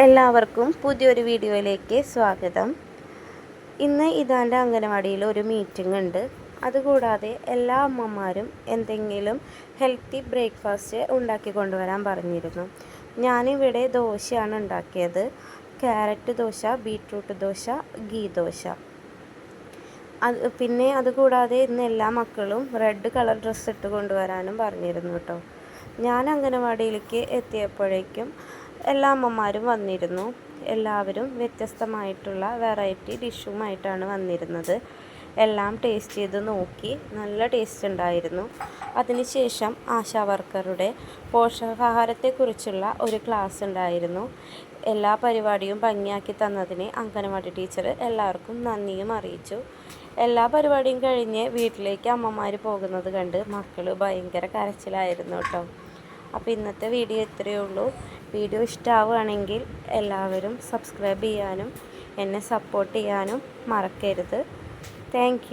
എല്ലാവർക്കും പുതിയൊരു വീഡിയോയിലേക്ക് സ്വാഗതം. ഇന്ന് ഇതാന്റെ അംഗനവാടിയിൽ ഒരു മീറ്റിംഗ് ഉണ്ട്. അതുകൂടാതെ എല്ലാ അമ്മമാരും എന്തെങ്കിലും ഹെൽത്തി ബ്രേക്ക്ഫാസ്റ്റ് ഉണ്ടാക്കി കൊണ്ടുവരാൻ പറഞ്ഞിരുന്നു. ഞാനിവിടെ ദോശയാണ് ഉണ്ടാക്കിയത്. Carrot dosa beetroot dosa ghee dosa. അത് പിന്നെ അതുകൂടാതെ ഇന്ന് എല്ലാ മക്കളും റെഡ് കളർ ഡ്രസ്സ് ഇട്ട് കൊണ്ടുവരാനും പറഞ്ഞിരുന്നു കേട്ടോ. ഞാൻ അംഗനവാടിയിലേക്ക് എത്തിയപ്പോഴേക്കും എല്ലാ അമ്മമാരും വന്നിരുന്നു. എല്ലാവരും വ്യത്യസ്തമായിട്ടുള്ള വെറൈറ്റി ഡിഷുമായിട്ടാണ് വന്നിരുന്നത്. എല്ലാം ടേസ്റ്റ് ചെയ്ത് നോക്കി നല്ല ടേസ്റ്റ് ഉണ്ടായിരുന്നു. അതിനുശേഷം ആശാ വർക്കറുടെ പോഷകാഹാരത്തെക്കുറിച്ചുള്ള ഒരു ക്ലാസ് ഉണ്ടായിരുന്നു. എല്ലാ പരിപാടിയും ഭംഗിയാക്കി തന്നതിന് അംഗനവാടി ടീച്ചർ എല്ലാവർക്കും നന്ദിയും അറിയിച്ചു. എല്ലാ പരിപാടിയും കഴിഞ്ഞ് വീട്ടിലേക്ക് അമ്മമാർ പോകുന്നത് കണ്ട് മക്കൾ ഭയങ്കര കരച്ചിലായിരുന്നു കേട്ടോ. അപ്പോൾ ഇന്നത്തെ വീഡിയോ ഇത്രയേ ഉള്ളൂ. വീഡിയോ ഇഷ്ടമാവുകയാണെങ്കിൽ എല്ലാവരും സബ്സ്ക്രൈബ് ചെയ്യാനും എന്നെ സപ്പോർട്ട് ചെയ്യാനും മറക്കരുത്. താങ്ക്